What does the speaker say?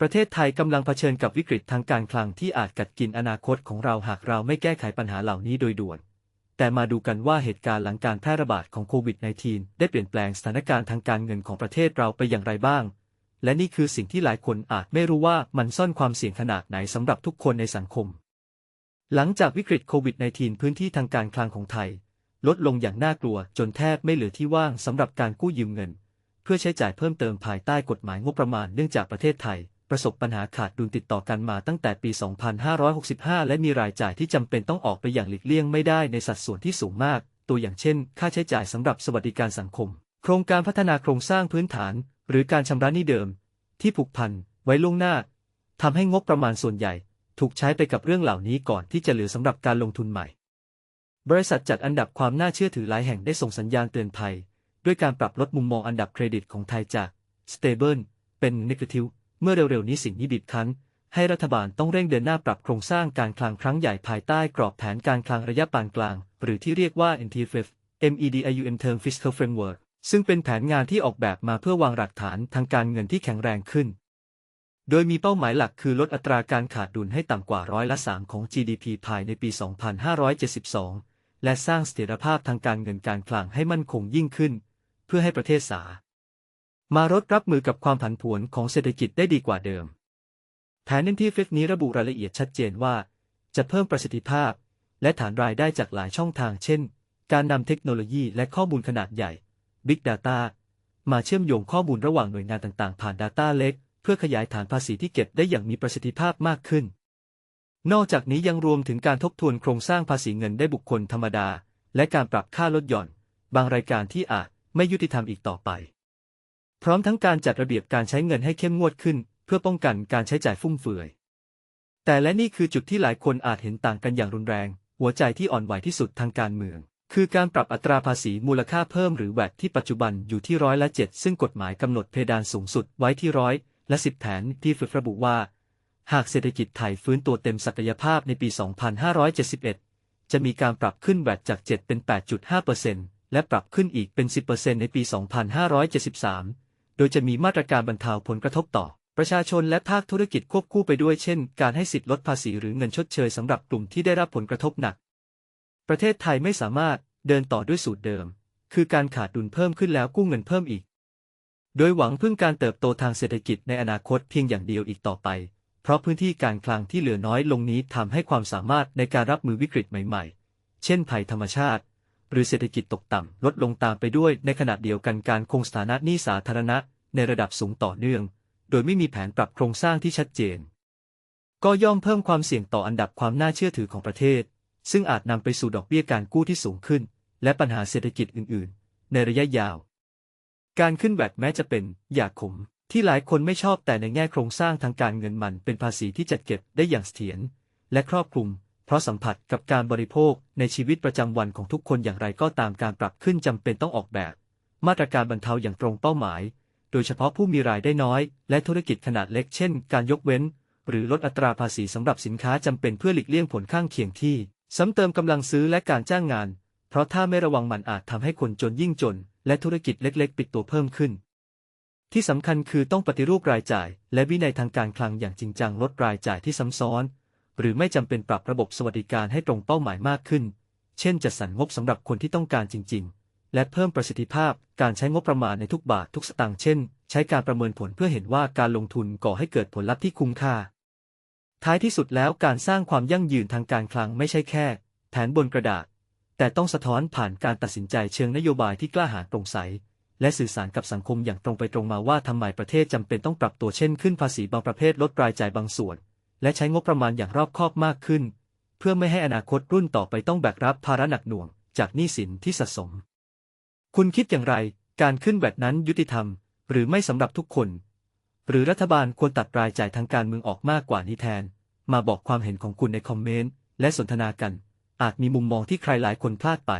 ประเทศไทยกำลังเผชิญกับวิกฤตทางการคลังที่อาจกัดกินอนาคตของเราหากเราไม่แก้ไขปัญหาเหล่านี้โดยด่วน แต่มาดูกันว่าเหตุการณ์หลังการแพร่ระบาดของโควิด -19 ได้เปลี่ยนแปลงสถานการณ์ทางการเงินของประเทศเราไปอย่างไรบ้าง และนี่คือสิ่งที่หลายคนอาจไม่รู้ว่ามันซ่อนความเสี่ยงขนาดไหนสำหรับทุกคนในสังคม หลังจากวิกฤตโควิด -19 พื้นที่ทางการคลังของไทย ลดลงอย่างน่ากลัวจนแทบไม่เหลือที่ว่างสำหรับการกู้ยืมเงิน เพื่อใช้จ่ายเพิ่มเติมภายใต้กฎหมายงบประมาณเนื่องจากประเทศไทย ประสบปัญหาขาดดุลติดต่อกันมาตั้งแต่ปี 2565 และมีรายจ่ายที่จำเป็นต้องออกไปอย่างหลีกเลี่ยงไม่ได้ในสัดส่วนที่สูงมาก ตัวอย่างเช่น ค่าใช้จ่ายสำหรับสวัสดิการสังคม โครงการพัฒนาโครงสร้างพื้นฐาน หรือการชำระหนี้เดิม ที่ผูกพันไว้ล่วงหน้าทำให้งบประมาณส่วนใหญ่ ถูกใช้ไปกับเรื่องเหล่านี้ก่อนที่จะเหลือสำหรับการลงทุนใหม่ บริษัทจัดอันดับความน่าเชื่อถือหลายแห่งได้ส่งสัญญาณเตือนภัย ด้วยการปรับลดมุมมองอันดับเครดิตของไทยจาก stable เป็น negative เมื่อเร็วๆนี้สิ่งนี้บีบคั้นให้รัฐบาลต้องเร่งเดินหน้าปรับโครงสร้างการคลังครั้งใหญ่ภายใต้กรอบแผนการคลังระยะปานกลาง หรือที่เรียกว่า NTFF MEDIUM Term Fiscal Framework ซึ่งเป็นแผนงานที่ออกแบบมาเพื่อวางหลักฐานทางการเงินที่แข็งแรงขึ้น โดยมีเป้าหมายหลักคือลดอัตราการขาดดุลให้ต่ำกว่าร้อยละ3ของ GDP ภายในปี 2572 และสร้างเสถียรภาพทางการเงินการคลังให้มั่นคงยิ่งขึ้น เพื่อให้ประเทศสา มารถรับมือกับความผันผวนของเศรษฐกิจได้ดีกว่าเดิม แผน NTFF นี้ระบุรายละเอียดชัดเจนว่า จะเพิ่มประสิทธิภาพ และฐานรายได้จากหลายช่องทางเช่น การนำเทคโนโลยีและข้อมูลขนาดใหญ่ Big Data มาเชื่อมโยงข้อมูลระหว่างหน่วยงานต่างๆ ผ่าน Data เล็ก เพื่อขยายฐานภาษีที่เก็บได้อย่างมีประสิทธิภาพมากขึ้น นอกจากนี้ยังรวมถึงการทบทวนโครงสร้างภาษีเงินได้บุคคลธรรมดา และการปรับค่าลดหย่อน บางรายการที่อาจไม่ยุติธรรมอีกต่อไป พร้อมทั้งการจัดระเบียบการใช้เงินให้เข้มงวดขึ้น เพื่อป้องกันการใช้จ่ายฟุ่มเฟือย แต่และนี่คือจุดที่หลายคนอาจเห็นต่างกันอย่างรุนแรง หัวใจที่อ่อนไหวที่สุดทางการเมือง คือการปรับอัตราภาษีมูลค่าเพิ่มหรือแวดที่ปัจจุบันอยู่ที่ร้อยละ7ซึ่งกฎหมายกำหนดเพดานสูงสุดไว้ที่ร้อยและ10แผนที่ฝึกระบุว่า หากเศรษฐกิจไทยฟื้นตัวเต็มศักยภาพในปี 2571 จะมีการปรับขึ้นแวดจาก 7 เป็น 8.5%และปรับขึ้นอีกเป็น 10%ในปี 2573 โดยจะมีมาตรการบรรเทาผลกระทบต่อ ประชาชนและภาคธุรกิจควบคู่ไปด้วยเช่น การให้สิทธิลดภาษีหรือเงินชดเชยสำหรับกลุ่มที่ได้รับผลกระทบหนัก ประเทศไทยไม่สามารถเดินต่อด้วยสูตรเดิม คือการขาดดุลเพิ่มขึ้นแล้วกู้เงินเพิ่มอีก โดยหวังพึ่งการเติบโตทางเศรษฐกิจในอนาคตเพียงอย่างเดียวอีกต่อไป เพราะพื้นที่การคลังที่เหลือน้อยลงนี้ทำให้ความสามารถในการรับมือวิกฤตใหม่ ๆ เช่นภัยธรรมชาติ หรือเศรษฐกิจตกต่ำลดลงตามไปด้วยในขณะเดียวกันการคงสถานะหนี้สาธารณะในระดับสูงต่อเนื่อง โดยไม่มีแผนปรับโครงสร้างที่ชัดเจน ก็ย่อมเพิ่มความเสี่ยงต่ออันดับความน่าเชื่อถือของประเทศ ซึ่งอาจนำไปสู่ดอกเบี้ยการกู้ที่สูงขึ้น และปัญหาเศรษฐกิจอื่น ๆ ในระยะยาว การขึ้นแบตแม้จะเป็นอยาขมที่หลายคนไม่ชอบแต่ในแง่โครงสร้างทางการเงินมันเป็นภาษีที่จัดเก็บได้อย่างเสถียรและครอบคลุม เพราะสัมผัสกับการบริโภคในชีวิตประจำวันของทุกคนอย่างไรก็ตามการปรับขึ้นจำเป็นต้องออกแบบ มาตรการบรรเทาอย่างตรงเป้าหมาย โดยเฉพาะผู้มีรายได้น้อย และธุรกิจขนาดเล็กเช่น การยกเว้น หรือลดอัตราภาษีสำหรับสินค้าจำเป็นเพื่อหลีกเลี่ยงผลข้างเคียงที่ซ้ำเติมกำลังซื้อและการจ้างงาน เพราะถ้าไม่ระวังมันอาจทำให้คนจนยิ่งจน และธุรกิจเล็ก ๆ ปิดตัวเพิ่มขึ้น ที่สำคัญคือต้องปฏิรูปรายจ่าย และวินัยทางการคลังอย่างจริงจังลดรายจ่ายที่ซ้ำซ้อน หรือไม่จำเป็นปรับระบบสวัสดิการให้ตรงเป้าหมายมากขึ้น เช่นจัดสรรงบสำหรับคนที่ต้องการจริง ๆ และเพิ่มประสิทธิภาพการใช้งบประมาณในทุกบาททุกสตางค์เช่น ใช้การประเมินผลเพื่อเห็นว่าการลงทุนก่อให้เกิดผลลัพธ์ที่คุ้มค่า ท้ายที่สุดแล้วการสร้างความยั่งยืนทางการคลังไม่ใช่แค่ แผนบนกระดาษ แต่ต้องสะท้อนผ่านการตัดสินใจเชิงนโยบายที่กล้าหาญโปร่งใสและสื่อสารกับสังคมอย่างตรงไปตรงมาว่าทำไมประเทศจำเป็นต้องปรับตัวเช่นขึ้นภาษีบางประเภทลดรายจ่ายบางส่วน และใช้งบประมาณอย่างรอบคอบมากขึ้น เพื่อไม่ให้อนาคตรุ่นต่อไปต้องแบกรับภาระหนักหน่วง จากหนี้สินที่สะสม คุณคิดอย่างไร การขึ้นแบบนั้นยุติธรรม หรือไม่สำหรับทุกคน หรือรัฐบาลควรตัดรายจ่ายทางการเมืองออกมากกว่านี้แทน มาบอกความเห็นของคุณในคอมเมนต์และสนทนากัน อาจมีมุมมองที่ใครหลายคนพลาดไป